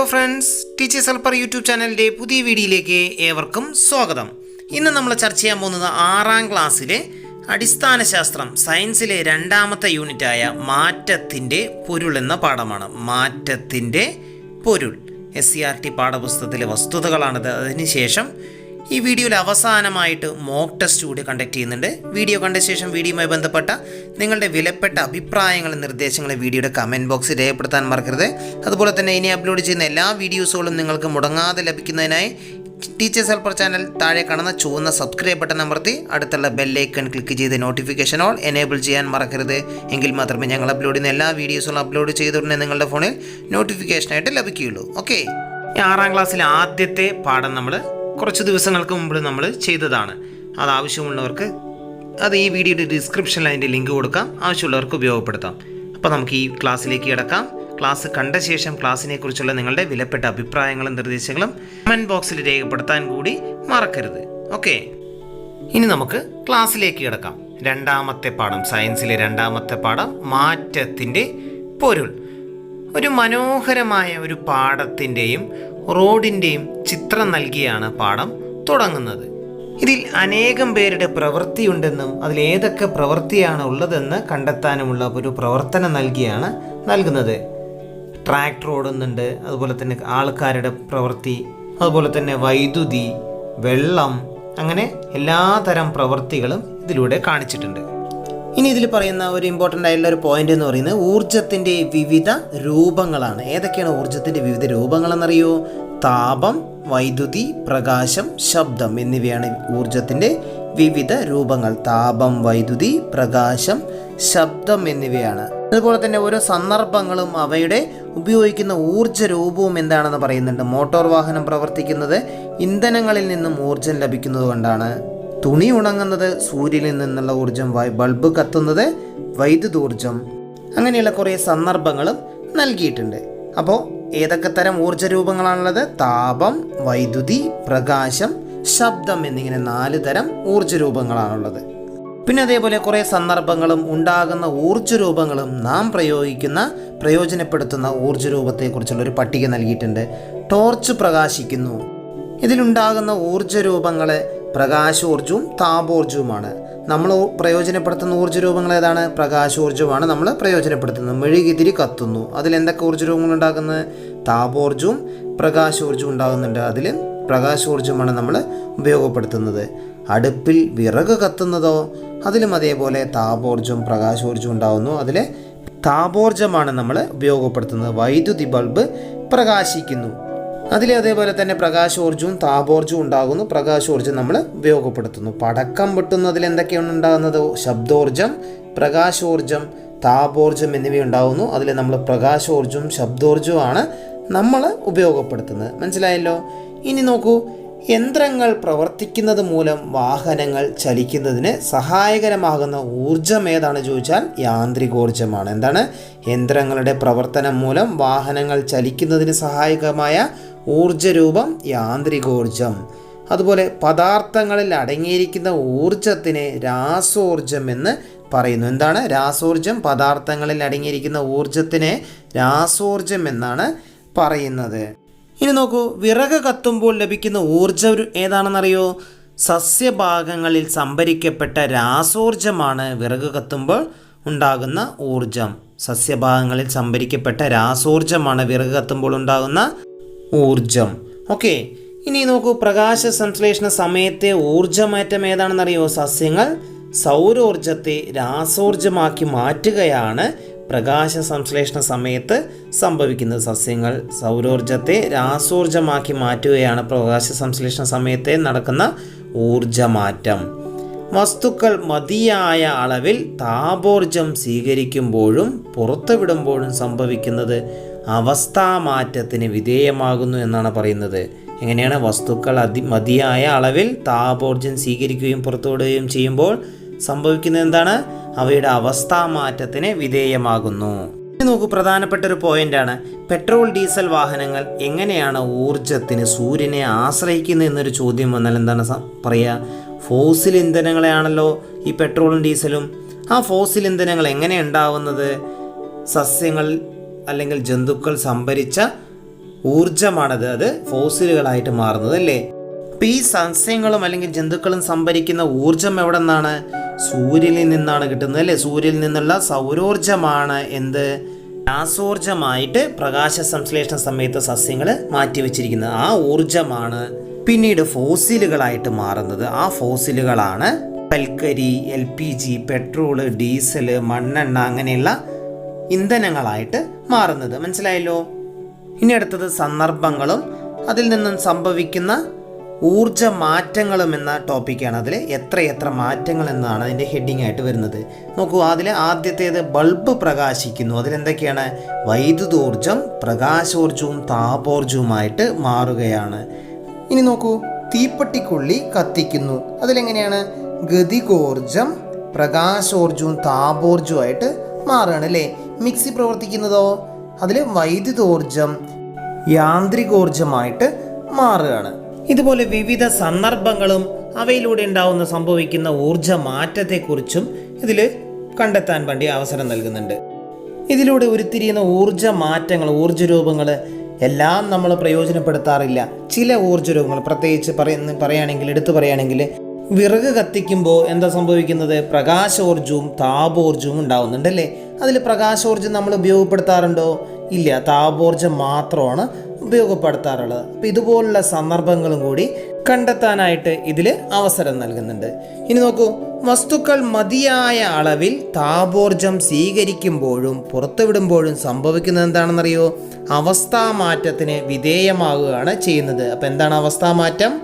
Hello friends Teachers Helper YouTube ചാനലിന്റെ പുതിയ വീഡിയോയിലേക്ക് ഏവർക്കും സ്വാഗതം. ഇന്ന് നമ്മൾ ചർച്ച ചെയ്യാൻ പോകുന്നത് ആറാം ക്ലാസ്സിലെ അടിസ്ഥാന ശാസ്ത്രം സയൻസിലെ രണ്ടാമത്തെ യൂണിറ്റായ മാറ്റത്തിന്റെ പൊരുൾ എന്ന പാഠമാണ്. മാറ്റത്തിന്റെ പൊരുൾ. എസ് സി ആർ ടി പാഠപുസ്തകത്തിലെ വസ്തുതകളാണിത്. അതിനുശേഷം ഈ വീഡിയോയിൽ അവസാനമായിട്ട് മോക്ക് ടെസ്റ്റ് കൂടി കണ്ടക്ട് ചെയ്യുന്നുണ്ട്. വീഡിയോ കണ്ട ശേഷം വീഡിയോയുമായി ബന്ധപ്പെട്ട നിങ്ങളുടെ വിലപ്പെട്ട അഭിപ്രായങ്ങളും നിർദ്ദേശങ്ങളും വീഡിയോയുടെ കമന്റ് ബോക്സിൽ രേഖപ്പെടുത്താൻ മറക്കരുത്. അതുപോലെ തന്നെ ഇനി അപ്ലോഡ് ചെയ്യുന്ന എല്ലാ വീഡിയോസുകളും നിങ്ങൾക്ക് മുടങ്ങാതെ ലഭിക്കുന്നതിനായി ടീച്ചേഴ്സ് ഹെൽപ്പർ ചാനൽ താഴെ കാണുന്ന ചുവന്ന സബ്സ്ക്രൈബ് ബട്ടൺ അമർത്തി അടുത്തുള്ള ബെല്ലൈക്കൺ ക്ലിക്ക് ചെയ്ത് നോട്ടിഫിക്കേഷൻ ഓൾ എനേബിൾ ചെയ്യാൻ മറക്കരുത്. എങ്കിൽ മാത്രമേ ഞങ്ങൾ അപ്ലോഡ് ചെയ്യുന്ന എല്ലാ വീഡിയോസുകളും അപ്ലോഡ് ചെയ്തുടനെ നിങ്ങളുടെ ഫോണിൽ നോട്ടിഫിക്കേഷനായിട്ട് ലഭിക്കുകയുള്ളൂ. ഓക്കെ ആറാം ക്ലാസ്സിലെ ആദ്യത്തെ പാഠം നമ്മൾ കുറച്ച് ദിവസങ്ങൾക്ക് മുമ്പ് നമ്മൾ ചെയ്തതാണ്. അത് ആവശ്യമുള്ളവർക്ക് അത് ഈ വീഡിയോയുടെ ഡിസ്ക്രിപ്ഷനിൽ അതിന്റെ ലിങ്ക് കൊടുക്കാം. ആവശ്യമുള്ളവർക്ക് ഉപയോഗപ്പെടുത്താം. അപ്പോൾ നമുക്ക് ഈ ക്ലാസ്സിലേക്ക് കിടക്കാം. ക്ലാസ് കണ്ട ശേഷം ക്ലാസ്സിനെ കുറിച്ചുള്ള നിങ്ങളുടെ വിലപ്പെട്ട അഭിപ്രായങ്ങളും നിർദ്ദേശങ്ങളും കമന്റ് ബോക്സിൽ രേഖപ്പെടുത്താൻ കൂടി മറക്കരുത്. ഓക്കെ ഇനി നമുക്ക് ക്ലാസ്സിലേക്ക് കിടക്കാം. രണ്ടാമത്തെ പാഠം സയൻസിലെ രണ്ടാമത്തെ പാഠം മാറ്റത്തിന്റെ പൊരുൾ. ഒരു മനോഹരമായ ഒരു പാടത്തിന്റെയും റോഡിന്റെയും ചിത്രം നൽകിയാണ് പാഠം തുടങ്ങുന്നത്. ഇതിൽ അനേകം പേരുടെ പ്രവൃത്തിയുണ്ടെന്നും അതിലേതൊക്കെ പ്രവൃത്തിയാണ് ഉള്ളതെന്ന് കണ്ടെത്താനുമുള്ള ഒരു പ്രവർത്തനം നൽകിയാണ് നൽകുന്നത്. ട്രാക്ടർ ഓടുന്നുണ്ട് അതുപോലെ തന്നെ ആൾക്കാരുടെ പ്രവൃത്തി അതുപോലെ തന്നെ വൈദ്യുതി വെള്ളം അങ്ങനെ എല്ലാതരം പ്രവൃത്തികളും ഇതിലൂടെ കാണിച്ചിട്ടുണ്ട്. ഇനി ഇതിൽ പറയുന്ന ഒരു ഇമ്പോർട്ടന്റ് ആയിട്ടുള്ള ഒരു പോയിന്റ് എന്ന് പറയുന്നത് ഊർജത്തിന്റെ വിവിധ രൂപങ്ങളാണ്. ഏതൊക്കെയാണ് ഊർജത്തിന്റെ വിവിധ രൂപങ്ങളെന്നറിയോ? താപം വൈദ്യുതി പ്രകാശം ശബ്ദം എന്നിവയാണ് ഊർജത്തിന്റെ വിവിധ രൂപങ്ങൾ. താപം വൈദ്യുതി പ്രകാശം ശബ്ദം എന്നിവയാണ്. അതുപോലെ തന്നെ ഓരോ സന്ദർഭങ്ങളും അവയുടെ ഉപയോഗിക്കുന്ന ഊർജ രൂപവും എന്താണെന്ന് പറയുന്നുണ്ട്. മോട്ടോർ വാഹനം പ്രവർത്തിക്കുന്നത് ഇന്ധനങ്ങളിൽ നിന്നും ഊർജം ലഭിക്കുന്നത് കൊണ്ടാണ്. തുണി ഉണങ്ങുന്നത് സൂര്യനിൽ നിന്നുള്ള ഊർജം ബൾബ് കത്തുന്നത് വൈദ്യുതോർജം അങ്ങനെയുള്ള കുറേ സന്ദർഭങ്ങളും നൽകിയിട്ടുണ്ട്. അപ്പോൾ ഏതൊക്കെ തരം ഊർജ രൂപങ്ങളാണുള്ളത്? താപം വൈദ്യുതി പ്രകാശം ശബ്ദം എന്നിങ്ങനെ നാല് തരം ഊർജ രൂപങ്ങളാണുള്ളത്. പിന്നെ അതേപോലെ കുറേ സന്ദർഭങ്ങളും ഉണ്ടാകുന്ന ഊർജ രൂപങ്ങളും നാം പ്രയോഗിക്കുന്ന പ്രയോജനപ്പെടുത്തുന്ന ഊർജ രൂപത്തെക്കുറിച്ചുള്ള ഒരു പട്ടിക നൽകിയിട്ടുണ്ട്. ടോർച്ച് പ്രകാശിക്കുന്നു. ഇതിലുണ്ടാകുന്ന ഊർജ രൂപങ്ങൾ പ്രകാശോർജവും താപോർജവുമാണ് നമ്മൾ പ്രയോജനപ്പെടുത്തുന്ന ഊർജ രൂപങ്ങൾ ഏതാണ്? പ്രകാശോർജവുമാണ് നമ്മൾ പ്രയോജനപ്പെടുത്തുന്നത്. മെഴുകിതിരി കത്തുന്നു. അതിൽ എന്തൊക്കെ ഊർജ രൂപങ്ങൾ ഉണ്ടാക്കുന്നത് താപോർജവും പ്രകാശോർജവും ഉണ്ടാകുന്നുണ്ട്. അതിൽ പ്രകാശോർജമാണ് നമ്മൾ ഉപയോഗപ്പെടുത്തുന്നത്. അടുപ്പിൽ വിറക് കത്തുന്നതോ അതിലും അതേപോലെ താപോർജം പ്രകാശോർജം ഉണ്ടാകുന്നു. അതിൽ താപോർജമാണ് നമ്മൾ ഉപയോഗപ്പെടുത്തുന്നത്. വൈദ്യുതി ബൾബ് പ്രകാശിക്കുന്നു. അതിൽ അതേപോലെ തന്നെ പ്രകാശോർജവും താപോർജവും ഉണ്ടാകുന്നു. പ്രകാശോർജം നമ്മൾ ഉപയോഗപ്പെടുത്തുന്നു. പടക്കം പൊട്ടുന്നതിൽ എന്തൊക്കെയാണ് ഉണ്ടാകുന്നത്? ശബ്ദോർജം പ്രകാശോർജം താപോർജം എന്നിവയുണ്ടാകുന്നു അതിൽ നമ്മൾ പ്രകാശോർജവും ശബ്ദോർജവുമാണ് നമ്മൾ ഉപയോഗപ്പെടുത്തുന്നത്. മനസ്സിലായല്ലോ? ഇനി നോക്കൂ. യന്ത്രങ്ങൾ പ്രവർത്തിക്കുന്നത് മൂലം വാഹനങ്ങൾ ചലിക്കുന്നതിന് സഹായകരമാകുന്ന ഊർജം ഏതാണ് ചോദിച്ചാൽ യാന്ത്രികോർജമാണ് എന്താണ്? യന്ത്രങ്ങളുടെ പ്രവർത്തനം മൂലം വാഹനങ്ങൾ ചലിക്കുന്നതിന് സഹായകമായ ഊർജരൂപം യാന്ത്രികോർജം അതുപോലെ പദാർത്ഥങ്ങളിൽ അടങ്ങിയിരിക്കുന്ന ഊർജത്തിന് രാസോർജം എന്ന് പറയുന്നു. എന്താണ്? രാസോർജം പദാർത്ഥങ്ങളിൽ അടങ്ങിയിരിക്കുന്ന ഊർജത്തിന് രാസോർജം എന്നാണ് പറയുന്നത്. ഇനി നോക്കൂ വിറക് കത്തുമ്പോൾ ലഭിക്കുന്ന ഊർജം ഏതാണെന്നറിയോ? സസ്യഭാഗങ്ങളിൽ സംഭരിക്കപ്പെട്ട രാസോർജമാണ് വിറക് കത്തുമ്പോൾ ഉണ്ടാകുന്ന ഊർജം സസ്യഭാഗങ്ങളിൽ സംഭരിക്കപ്പെട്ട രാസോർജമാണ് വിറക് കത്തുമ്പോൾ ഉണ്ടാകുന്ന ഊർജം ഓക്കെ ഇനി നോക്കൂ പ്രകാശ സംശ്ലേഷണ സമയത്തെ ഊർജമാറ്റം ഏതാണെന്നറിയോ? സസ്യങ്ങൾ സൗരോർജത്തെ രാസോർജമാക്കി മാറ്റുകയാണ് പ്രകാശ സംശ്ലേഷണ സമയത്ത് സംഭവിക്കുന്നത്. സസ്യങ്ങൾ സൗരോർജത്തെ രാസോർജമാക്കി മാറ്റുകയാണ് പ്രകാശ സംശ്ലേഷണ സമയത്തെ നടക്കുന്ന ഊർജമാറ്റം വസ്തുക്കൾ മതിയായ അളവിൽ താപോർജം സ്വീകരിക്കുമ്പോഴും പുറത്തുവിടുമ്പോഴും സംഭവിക്കുന്നത് അവസ്ഥാമാറ്റത്തിന് വിധേയമാകുന്നു എന്നാണ് പറയുന്നത്. എങ്ങനെയാണ്? വസ്തുക്കൾ അതി മതിയായ അളവിൽ താപോർജം സ്വീകരിക്കുകയും പുറത്തുവിടുകയും ചെയ്യുമ്പോൾ സംഭവിക്കുന്നത് എന്താണ്? അവയുടെ അവസ്ഥാമാറ്റത്തിന് വിധേയമാകുന്നു. നോക്കൂ പ്രധാനപ്പെട്ട ഒരു പോയിന്റാണ്. പെട്രോൾ ഡീസൽ വാഹനങ്ങൾ എങ്ങനെയാണ് ഊർജത്തിന് സൂര്യനെ ആശ്രയിക്കുന്നത് എന്നൊരു ചോദ്യം വന്നാൽ എന്താണ് പറയുക ഫോസിൽ ഇന്ധനങ്ങളെയാണല്ലോ ഈ പെട്രോളും ഡീസലും. ആ ഫോസിൽ ഇന്ധനങ്ങൾ എങ്ങനെ ഉണ്ടാവുന്നത്? സസ്യങ്ങൾ അല്ലെങ്കിൽ ജന്തുക്കൾ സംഭരിച്ച ഊർജമാണത് അത് ഫോസിലുകളായിട്ട് മാറുന്നത് അല്ലേ? അപ്പൊ ഈ സസ്യങ്ങളും അല്ലെങ്കിൽ ജന്തുക്കളും സംഭരിക്കുന്ന ഊർജം എവിടെ നിന്നാണ് സൂര്യനിൽ നിന്നാണ് കിട്ടുന്നത് അല്ലേ? സൂര്യനിൽ നിന്നുള്ള സൗരോർജമാണ് എന്ത്? രാസോർജമായിട്ട് പ്രകാശ സംശ്ലേഷണ സമയത്ത് സസ്യങ്ങൾ മാറ്റിവെച്ചിരിക്കുന്നത്. ആ ഊർജമാണ് പിന്നീട് ഫോസിലുകളായിട്ട് മാറുന്നത്. ആ ഫോസിലുകളാണ് കൽക്കരി L P G petrol diesel മണ്ണെണ്ണ അങ്ങനെയുള്ള ഇന്ധനങ്ങളായിട്ട് മാറുന്നത്. മനസ്സിലായല്ലോ? ഇനി അടുത്തത് സന്ദർഭങ്ങളും അതിൽ നിന്നും സംഭവിക്കുന്ന ഊർജ മാറ്റങ്ങളും എന്ന ടോപ്പിക്കാണ്. അതിൽ എത്ര എത്ര മാറ്റങ്ങൾ എന്നാണ് അതിന്റെ ഹെഡിങ് ആയിട്ട് വരുന്നത്. നോക്കൂ അതിൽ ആദ്യത്തേത് ബൾബ് പ്രകാശിക്കുന്നു. അതിലെന്തൊക്കെയാണ് വൈദ്യുതോർജം പ്രകാശോർജവും താപോർജവുമായിട്ട് മാറുകയാണ്. ഇനി നോക്കൂ തീപ്പെട്ടിക്കുള്ളി കത്തിക്കുന്നു. അതിലെങ്ങനെയാണ്? ഗതികോർജം പ്രകാശോർജവും താപോർജവുമായിട്ട് മാറുകയാണ് അല്ലേ? മിക്സി പ്രവർത്തിക്കുന്നതോ അതിൽ വൈദ്യുതോർജം യാന്ത്രികോർജമായിട്ട് മാറുകയാണ്. ഇതുപോലെ വിവിധ സന്ദർഭങ്ങളും അവയിലൂടെ ഉണ്ടാവുന്ന സംഭവിക്കുന്ന ഊർജ മാറ്റത്തെക്കുറിച്ചും ഇതിൽ കണ്ടെത്താൻ വേണ്ടി അവസരം നൽകുന്നുണ്ട്. ഇതിലൂടെ ഉരുത്തിരിയുന്ന ഊർജ മാറ്റങ്ങൾ ഊർജ രൂപങ്ങൾ എല്ലാം നമ്മൾ പ്രയോജനപ്പെടുത്താറില്ല. ചില ഊർജ രൂപങ്ങൾ പ്രത്യേകിച്ച് പറയുന്ന പറയുകയാണെങ്കിൽ എടുത്തു പറയുകയാണെങ്കിൽ വിറക് കത്തിക്കുമ്പോൾ എന്താ സംഭവിക്കുന്നത്? പ്രകാശോർജവും താപോർജവും ഉണ്ടാവുന്നുണ്ടല്ലേ? അതിൽ പ്രകാശോർജം നമ്മൾ ഉപയോഗപ്പെടുത്താറുണ്ടോ? ഇല്ല താപോർജം മാത്രമാണ് ഉപയോഗപ്പെടുത്താറുള്ളത്. അപ്പം ഇതുപോലുള്ള സന്ദർഭങ്ങളും കൂടി കണ്ടെത്താനായിട്ട് ഇതിൽ അവസരം നൽകുന്നുണ്ട്. ഇനി നോക്കൂ വസ്തുക്കൾ മതിയായ അളവിൽ താപോർജം സ്വീകരിക്കുമ്പോഴും പുറത്തുവിടുമ്പോഴും സംഭവിക്കുന്നത് എന്താണെന്നറിയോ? അവസ്ഥാ അവസ്ഥാമാറ്റത്തിന് വിധേയമാകുകയാണ് ചെയ്യുന്നത്. അപ്പം എന്താണ് അവസ്ഥാ മാറ്റം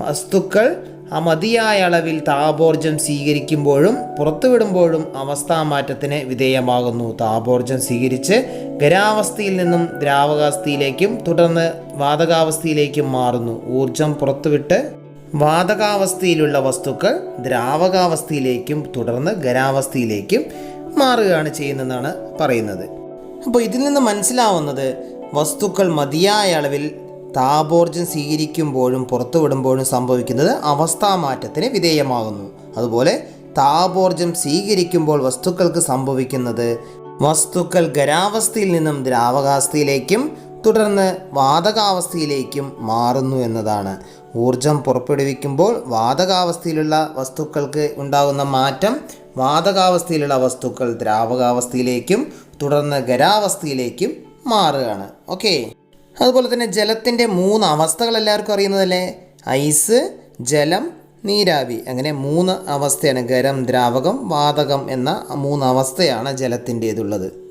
വസ്തുക്കൾ ആ മതിയായ അളവിൽ താപോർജം സ്വീകരിക്കുമ്പോഴും പുറത്തുവിടുമ്പോഴും അവസ്ഥാമാറ്റത്തിന് വിധേയമാകുന്നു. താപോർജം സ്വീകരിച്ച് ഖരാവസ്ഥയിൽ നിന്നും ദ്രാവകാവസ്ഥയിലേക്കും തുടർന്ന് വാതകാവസ്ഥയിലേക്കും മാറുന്നു. ഊർജം പുറത്തുവിട്ട് വാതകാവസ്ഥയിലുള്ള വസ്തുക്കൾ ദ്രാവകാവസ്ഥയിലേക്കും തുടർന്ന് ഖരാവസ്ഥയിലേക്കും മാറുകയാണ് ചെയ്യുന്നതെന്നാണ് പറയുന്നത്. അപ്പോൾ ഇതിൽ നിന്ന് മനസ്സിലാവുന്നത് വസ്തുക്കൾ മതിയായ അളവിൽ താപോർജം സ്വീകരിക്കുമ്പോഴും പുറത്തുവിടുമ്പോഴും സംഭവിക്കുന്നത് അവസ്ഥാമാറ്റത്തിന് വിധേയമാകുന്നു. അതുപോലെ താപോർജം സ്വീകരിക്കുമ്പോൾ വസ്തുക്കൾക്ക് സംഭവിക്കുന്നത് വസ്തുക്കൾ ഖരാവസ്ഥയിൽ നിന്നും ദ്രാവകാവസ്ഥയിലേക്കും തുടർന്ന് വാതകാവസ്ഥയിലേക്കും മാറുന്നു എന്നതാണ്. ഊർജം പുറപ്പെടുവിക്കുമ്പോൾ വാതകാവസ്ഥയിലുള്ള വസ്തുക്കൾക്ക് ഉണ്ടാകുന്ന മാറ്റം വാതകാവസ്ഥയിലുള്ള വസ്തുക്കൾ ദ്രാവകാവസ്ഥയിലേക്കും തുടർന്ന് ഖരാവസ്ഥയിലേക്കും മാറുകയാണ്. ഓക്കെ. അതുപോലെ തന്നെ ജലത്തിന്റെ മൂന്ന് അവസ്ഥകൾ എല്ലാവർക്കും അറിയുന്നതല്ലേ? ഐസ് ജലം നീരാവി. അങ്ങനെ മൂന്ന് അവസ്ഥയാണ്. ഗരം ദ്രാവകം വാതകം എന്ന മൂന്ന് അവസ്ഥയാണ് ജലത്തിന്റേതുള്ളത്.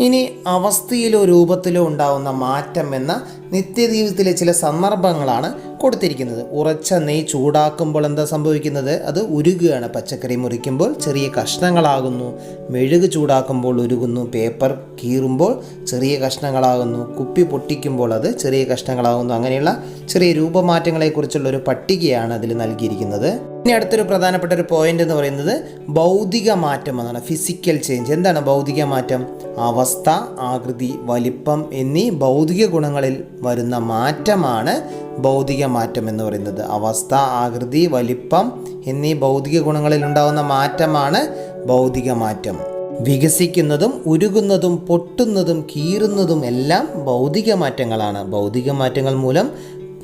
ഇനി അവസ്ഥയിലോ രൂപത്തിലോ ഉണ്ടാവുന്ന മാറ്റം എന്ന നിത്യജീവിതത്തിലെ ചില സന്ദർഭങ്ങളാണ് കൊടുത്തിരിക്കുന്നത്. ഉറച്ച നെയ് ചൂടാക്കുമ്പോൾ എന്താ സംഭവിക്കുന്നത്? അത് ഉരുകയാണ് പച്ചക്കറി മുറിക്കുമ്പോൾ ചെറിയ കഷ്ണങ്ങളാകുന്നു. മെഴുക് ചൂടാക്കുമ്പോൾ ഉരുകുന്നു. പേപ്പർ കീറുമ്പോൾ ചെറിയ കഷ്ണങ്ങളാകുന്നു. കുപ്പി പൊട്ടിക്കുമ്പോൾ അത് ചെറിയ കഷ്ണങ്ങളാകുന്നു. അങ്ങനെയുള്ള ചെറിയ രൂപമാറ്റങ്ങളെക്കുറിച്ചുള്ള ഒരു പട്ടികയാണ് അതിൽ നൽകിയിരിക്കുന്നത്. ഇനി അടുത്തൊരു പ്രധാനപ്പെട്ട ഒരു പോയിന്റ് എന്ന് പറയുന്നത് ഭൗതിക മാറ്റം എന്നാണ്. ഫിസിക്കൽ ചേഞ്ച് എന്താണ് ഭൗതിക മാറ്റം? അവസ്ഥ ആകൃതി വലിപ്പം എന്നീ ഭൗതിക ഗുണങ്ങളിൽ വരുന്ന മാറ്റമാണ് ഭൗതിക മാറ്റം എന്ന് പറയുന്നത്. അവസ്ഥ ആകൃതി വലിപ്പം എന്നീ ഭൗതിക ഗുണങ്ങളിൽ ഉണ്ടാകുന്ന മാറ്റമാണ് ഭൗതിക മാറ്റം. വികസിക്കുന്നതും ഉരുകുന്നതും പൊട്ടുന്നതും കീറുന്നതും എല്ലാം ഭൗതിക മാറ്റങ്ങളാണ്. ഭൗതിക മാറ്റങ്ങൾ മൂലം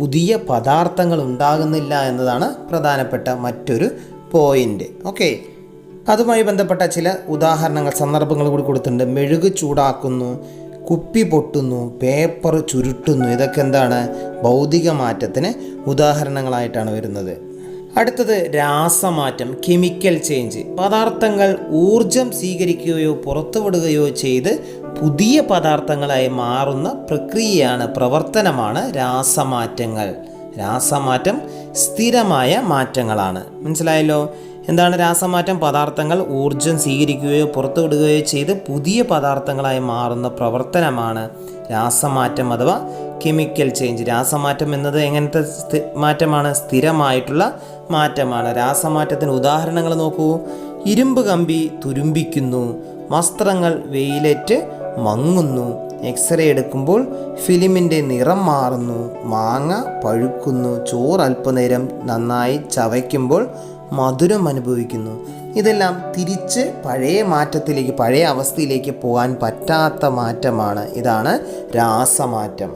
പുതിയ പദാർത്ഥങ്ങൾ ഉണ്ടാകുന്നില്ല എന്നതാണ് പ്രധാനപ്പെട്ട മറ്റൊരു പോയിന്റ് ഓക്കെ അതുമായി ബന്ധപ്പെട്ട ചില ഉദാഹരണങ്ങൾ സന്ദർഭങ്ങൾ കൂടി കൊടുത്തിട്ടുണ്ട്. മെഴുക് ചൂടാക്കുന്നു കുപ്പി പൊട്ടുന്നു പേപ്പർ ചുരുട്ടുന്നു. ഇതൊക്കെ എന്താണ്? ഭൗതിക മാറ്റത്തിന് ഉദാഹരണങ്ങളായിട്ടാണ് വരുന്നത്. അടുത്തത് രാസമാറ്റം കെമിക്കൽ ചേഞ്ച് പദാർത്ഥങ്ങൾ ഊർജം സ്വീകരിക്കുകയോ പുറത്തുവിടുകയോ ചെയ്ത് പുതിയ പദാർത്ഥങ്ങളായി മാറുന്ന പ്രക്രിയയാണ് പ്രവർത്തനമാണ് രാസമാറ്റങ്ങൾ. രാസമാറ്റം സ്ഥിരമായ മാറ്റങ്ങളാണ്. മനസ്സിലായല്ലോ? എന്താണ് രാസമാറ്റം? പദാർത്ഥങ്ങൾ ഊർജം സ്വീകരിക്കുകയോ പുറത്തുവിടുകയോ ചെയ്ത് പുതിയ പദാർത്ഥങ്ങളായി മാറുന്ന പ്രവർത്തനമാണ് രാസമാറ്റം അഥവാ കെമിക്കൽ ചേഞ്ച്. രാസമാറ്റം എന്നത് എങ്ങനത്തെ മാറ്റമാണ്? സ്ഥിരമായിട്ടുള്ള മാറ്റമാണ്. രാസമാറ്റത്തിന് ഉദാഹരണങ്ങൾ നോക്കൂ. ഇരുമ്പ് കമ്പി തുരുമ്പിക്കുന്നു. വസ്ത്രങ്ങൾ വെയിലേറ്റ് മങ്ങുന്നു. എക്സ്റേ എടുക്കുമ്പോൾ ഫിലിമിന്റെ നിറം മാറുന്നു. മാങ്ങ പഴുക്കുന്നു. ചോറ് അല്പനേരം നന്നായി ചവയ്ക്കുമ്പോൾ മധുരം അനുഭവിക്കുന്നു. ഇതെല്ലാം തിരിച്ച് പഴയ മാറ്റത്തിലേക്ക് പഴയ അവസ്ഥയിലേക്ക് പോകാൻ പറ്റാത്ത മാറ്റമാണ്. ഇതാണ് രാസമാറ്റം.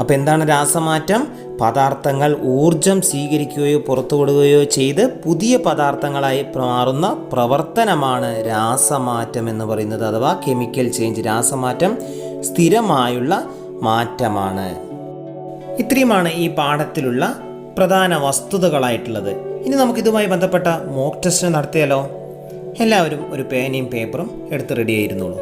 അപ്പോൾ എന്താണ് രാസമാറ്റം? പദാർത്ഥങ്ങൾ ഊർജം സ്വീകരിക്കുകയോ പുറത്തുവിടുകയോ ചെയ്ത് പുതിയ പദാർത്ഥങ്ങളായി മാറുന്ന പ്രവർത്തനമാണ് രാസമാറ്റം എന്ന് പറയുന്നത് അഥവാ കെമിക്കൽ ചേഞ്ച്. രാസമാറ്റം സ്ഥിരമായുള്ള മാറ്റമാണ്. ഇത്രയുമാണ് ഈ പാഠത്തിലുള്ള പ്രധാന വസ്തുതകളായിട്ടുള്ളത്. ഇനി നമുക്കിതുമായി ബന്ധപ്പെട്ട മോക്ക് ടെസ്റ്റ് നടത്തിയാലോ? എല്ലാവരും ഒരു പേനയും പേപ്പറും എടുത്ത് റെഡി ആയിരുന്നുള്ളൂ.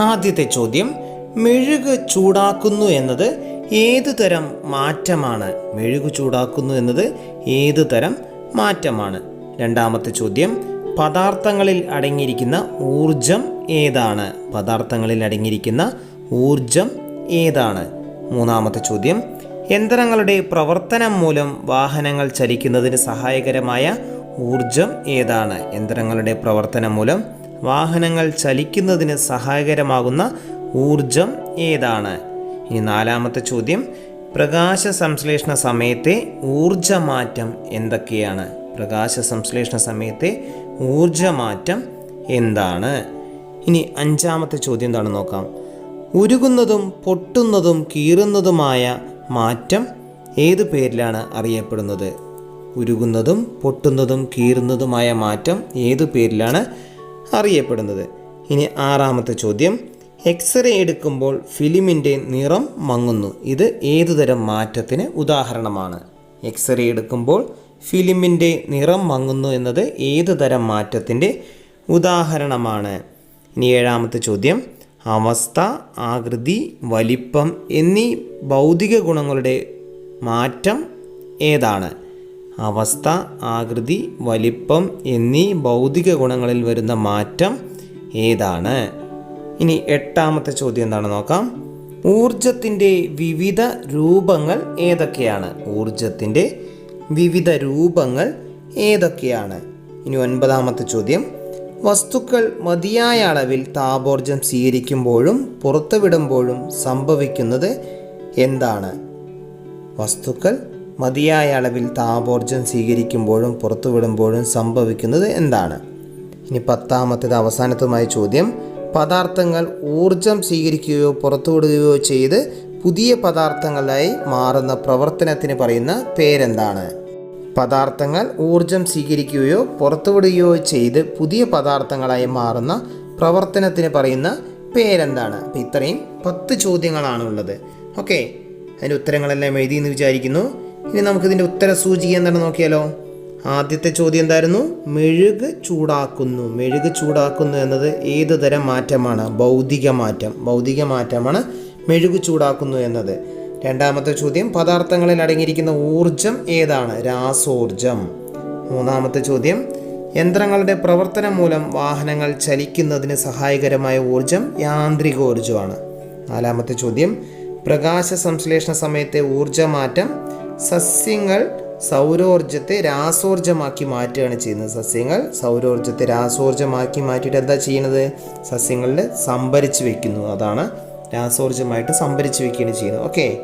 ആദ്യത്തെ ചോദ്യം മെഴുക് ചൂടാക്കുന്നു എന്നത് ഏത് തരം മാറ്റമാണ് മെഴുകു ചൂടാക്കുന്നു എന്നത് ഏത് തരം മാറ്റമാണ്? രണ്ടാമത്തെ ചോദ്യം പദാർത്ഥങ്ങളിൽ അടങ്ങിയിരിക്കുന്ന ഊർജം ഏതാണ്? പദാർത്ഥങ്ങളിൽ അടങ്ങിയിരിക്കുന്ന ഊർജം ഏതാണ്? മൂന്നാമത്തെ ചോദ്യം യന്ത്രങ്ങളുടെ പ്രവർത്തനം മൂലം വാഹനങ്ങൾ ചലിക്കുന്നതിന് സഹായകരമായ ഊർജം ഏതാണ്? യന്ത്രങ്ങളുടെ പ്രവർത്തനം മൂലം വാഹനങ്ങൾ ചലിക്കുന്നതിന് സഹായകരമാകുന്ന ഊർജം ഏതാണ്? ഇനി നാലാമത്തെ ചോദ്യം. പ്രകാശ സംശ്ലേഷണ സമയത്തെ ഊർജമാറ്റം എന്തൊക്കെയാണ്? പ്രകാശ സംശ്ലേഷണ സമയത്തെ ഊർജമാറ്റം എന്താണ്? ഇനി അഞ്ചാമത്തെ ചോദ്യം എന്താണ് നോക്കാം. ഉരുകുന്നതും പൊട്ടുന്നതും കീറുന്നതുമായ മാറ്റം ഏത് പേരിലാണ് അറിയപ്പെടുന്നത്? ഉരുകുന്നതും പൊട്ടുന്നതും കീറുന്നതുമായ മാറ്റം ഏത് പേരിലാണ് അറിയപ്പെടുന്നത്? ഇനി ആറാമത്തെ ചോദ്യം. എക്സ്റേ എടുക്കുമ്പോൾ ഫിലിമിന്റെ നിറം മങ്ങുന്നു. ഇത് ഏതുതരം മാറ്റത്തിന് ഉദാഹരണമാണ്. എക്സ്റേ എടുക്കുമ്പോൾ ഫിലിമിന്റെ നിറം മങ്ങുന്നു എന്നത് ഏതുതരം മാറ്റത്തിന്റെ ഉദാഹരണമാണ്. ഇനി ഏഴാമത്തെ ചോദ്യം. അവസ്ഥ ആകൃതി വലിപ്പം എന്നീ ഭൗതിക ഗുണങ്ങളുടെ മാറ്റം ഏതാണ്? അവസ്ഥ ആകൃതി വലിപ്പം എന്നീ ഭൗതിക ഗുണങ്ങളിൽ വരുന്ന മാറ്റം ഏതാണ്? ഇനി എട്ടാമത്തെ ചോദ്യം എന്താണ് നോക്കാം. ഊർജത്തിന്റെ വിവിധ രൂപങ്ങൾ ഏതൊക്കെയാണ്? ഊർജത്തിന്റെ വിവിധ രൂപങ്ങൾ ഏതൊക്കെയാണ്? ഇനി ഒൻപതാമത്തെ ചോദ്യം. വസ്തുക്കൾ മതിയായ അളവിൽ താപോർജം സ്വീകരിക്കുമ്പോഴും പുറത്തുവിടുമ്പോഴും സംഭവിക്കുന്നത് എന്താണ്? വസ്തുക്കൾ മതിയായ അളവിൽ താപോർജം സ്വീകരിക്കുമ്പോഴും പുറത്തുവിടുമ്പോഴും സംഭവിക്കുന്നത് എന്താണ്? ഇനി പത്താമത്തേത് അവസാനത്തുമായ ചോദ്യം. പദാർത്ഥങ്ങൾ ഊർജം സ്വീകരിക്കുകയോ പുറത്തുവിടുകയോ ചെയ്ത് പുതിയ പദാർത്ഥങ്ങളായി മാറുന്ന പ്രവർത്തനത്തിന് പറയുന്ന പേരെന്താണ്? പദാർത്ഥങ്ങൾ ഊർജം സ്വീകരിക്കുകയോ പുറത്തുവിടുകയോ ചെയ്ത് പുതിയ പദാർത്ഥങ്ങളായി മാറുന്ന പ്രവർത്തനത്തിന് പറയുന്ന പേരെന്താണ്? അപ്പം ഇത്രയും പത്ത് ചോദ്യങ്ങളാണുള്ളത് ഓക്കെ. അതിന്റെ ഉത്തരങ്ങളെല്ലാം എഴുതിയെന്ന് വിചാരിക്കുന്നു. ഇനി നമുക്കിതിന്റെ ഉത്തര സൂചിക എന്താണ് നോക്കിയാലോ? ആദ്യത്തെ ചോദ്യം എന്തായിരുന്നു? മെഴുക് ചൂടാക്കുന്നു. മെഴുക് ചൂടാക്കുന്നു എന്നത് ഏത് തരം മാറ്റമാണ്? ഭൗതിക മാറ്റം. ഭൗതിക മാറ്റമാണ് മെഴുക് ചൂടാക്കുന്നു എന്നത്. രണ്ടാമത്തെ ചോദ്യം പദാർത്ഥങ്ങളിൽ അടങ്ങിയിരിക്കുന്ന ഊർജം ഏതാണ്? രാസോർജം മൂന്നാമത്തെ ചോദ്യം യന്ത്രങ്ങളുടെ പ്രവർത്തനം മൂലം വാഹനങ്ങൾ ചലിക്കുന്നതിന് സഹായകരമായ ഊർജം യാന്ത്രികോർജമാണ് നാലാമത്തെ ചോദ്യം പ്രകാശ സംശ്ലേഷണ സമയത്തെ ഊർജമാറ്റം സസ്യങ്ങൾ സൗരോർജത്തെ രാസോർജമാക്കി മാറ്റുകയാണ് ചെയ്യുന്നത് സസ്യങ്ങൾ. സൗരോർജത്തെ രാസോർജമാക്കി മാറ്റിയിട്ട് എന്താ ചെയ്യുന്നത്? സസ്യങ്ങളിൽ സംഭരിച്ച് വെക്കുന്നു. അതാണ് രാസോർജമായിട്ട് സംഭരിച്ച് വെക്കുകയാണ് ചെയ്യുന്നത്. ഓക്കെ.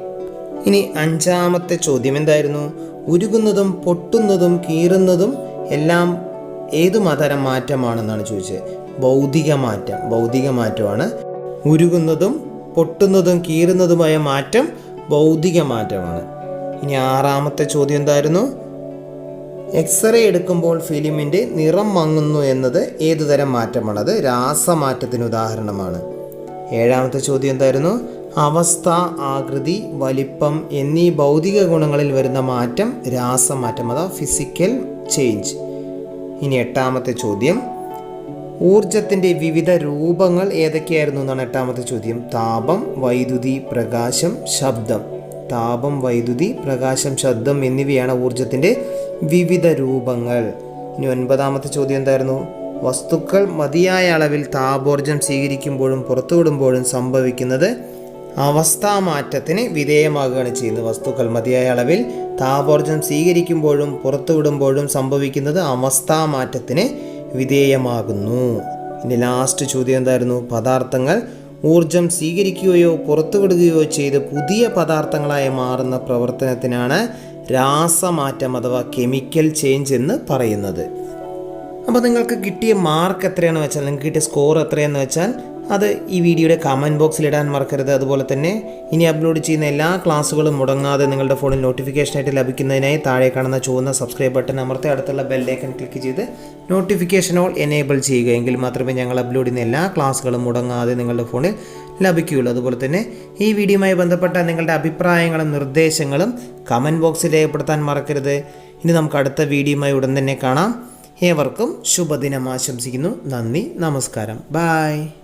ഇനി അഞ്ചാമത്തെ ചോദ്യം എന്തായിരുന്നു? ഉരുകുന്നതും പൊട്ടുന്നതും കീറുന്നതും എല്ലാം ഏതു മതരം മാറ്റമാണെന്നാണ് ചോദിച്ചത്. ഭൗതിക മാറ്റം. ഭൗതിക മാറ്റമാണ്. ഉരുകുന്നതും പൊട്ടുന്നതും കീറുന്നതുമായ മാറ്റം ഭൗതിക മാറ്റമാണ്. ഇനി ആറാമത്തെ ചോദ്യം എന്തായിരുന്നു? എക്സ്റേ എടുക്കുമ്പോൾ ഫിലിമിന്റെ നിറം മങ്ങുന്നു എന്നത് ഏതു തരം മാറ്റമാണ്? അത് രാസമാറ്റത്തിന് ഉദാഹരണമാണ്. ഏഴാമത്തെ ചോദ്യം എന്തായിരുന്നു? അവസ്ഥ ആകൃതി വലിപ്പം എന്നീ ഭൗതിക ഗുണങ്ങളിൽ വരുന്ന മാറ്റം രാസമാറ്റം അഥവാ ഫിസിക്കൽ ചേഞ്ച് ഇനി എട്ടാമത്തെ ചോദ്യം. ഊർജത്തിന്റെ വിവിധ രൂപങ്ങൾ ഏതൊക്കെയായിരുന്നു എന്നാണ് എട്ടാമത്തെ ചോദ്യം. താപം വൈദ്യുതി പ്രകാശം ശബ്ദം. താപം വൈദ്യുതി പ്രകാശം ശബ്ദം എന്നിവയാണ് ഊർജത്തിന്റെ വിവിധ രൂപങ്ങൾ. ഇനി ഒൻപതാമത്തെ ചോദ്യം എന്തായിരുന്നു? വസ്തുക്കൾ മതിയായ അളവിൽ താപോർജം സ്വീകരിക്കുമ്പോഴും പുറത്തുവിടുമ്പോഴും സംഭവിക്കുന്നത് അവസ്ഥാമാറ്റത്തിന് വിധേയമാകുകയാണ് ചെയ്യുന്നത്. വസ്തുക്കൾ മതിയായ അളവിൽ താപോർജം സ്വീകരിക്കുമ്പോഴും പുറത്തുവിടുമ്പോഴും സംഭവിക്കുന്നത് അവസ്ഥാമാറ്റത്തിന് വിധേയമാകുന്നു. ഇനി ലാസ്റ്റ് ചോദ്യം എന്തായിരുന്നു? പദാർത്ഥങ്ങൾ ഊർജം സ്വീകരിക്കുകയോ പുറത്തുവിടുകയോ ചെയ്ത് പുതിയ പദാർത്ഥങ്ങളായി മാറുന്ന പ്രവർത്തനത്തിനാണ് രാസമാറ്റം അഥവാ കെമിക്കൽ ചേഞ്ച് എന്ന് പറയുന്നത്. അപ്പോൾ നിങ്ങൾക്ക് കിട്ടിയ മാർക്ക് എത്രയാണെന്ന് വെച്ചാൽ നിങ്ങൾക്ക് കിട്ടിയ സ്കോർ എത്രയാണെന്ന് വെച്ചാൽ അത് ഈ വീഡിയോയുടെ കമന്റ് ബോക്സിൽ ഇടാൻ മറക്കരുത്. അതുപോലെ തന്നെ ഇനി അപ്ലോഡ് ചെയ്യുന്ന എല്ലാ ക്ലാസ്സുകളും മുടങ്ങാതെ നിങ്ങളുടെ ഫോണിൽ നോട്ടിഫിക്കേഷനായിട്ട് ലഭിക്കുന്നതിനായി താഴെ കാണുന്ന ചുവന്ന സബ്സ്ക്രൈബ് ബട്ടൺ അമർത്തി അടുത്തുള്ള ബെല്ലൈക്കൺ ക്ലിക്ക് ചെയ്ത് നോട്ടിഫിക്കേഷൻ ഓൾ എനേബിൾ ചെയ്യുക. എങ്കിൽ മാത്രമേ ഞങ്ങൾ അപ്ലോഡ് ചെയ്യുന്ന എല്ലാ ക്ലാസ്സുകളും മുടങ്ങാതെ നിങ്ങളുടെ ഫോണിൽ ലഭിക്കുകയുള്ളൂ. അതുപോലെ തന്നെ ഈ വീഡിയോയുമായി ബന്ധപ്പെട്ട നിങ്ങളുടെ അഭിപ്രായങ്ങളും നിർദ്ദേശങ്ങളും കമന്റ് ബോക്സിൽ രേഖപ്പെടുത്താൻ മറക്കരുത്. ഇനി നമുക്ക് അടുത്ത വീഡിയോയുമായി ഉടൻ തന്നെ കാണാം. ഏവർക്കും ശുഭദിനം ആശംസിക്കുന്നു. നന്ദി. നമസ്കാരം. ബായ്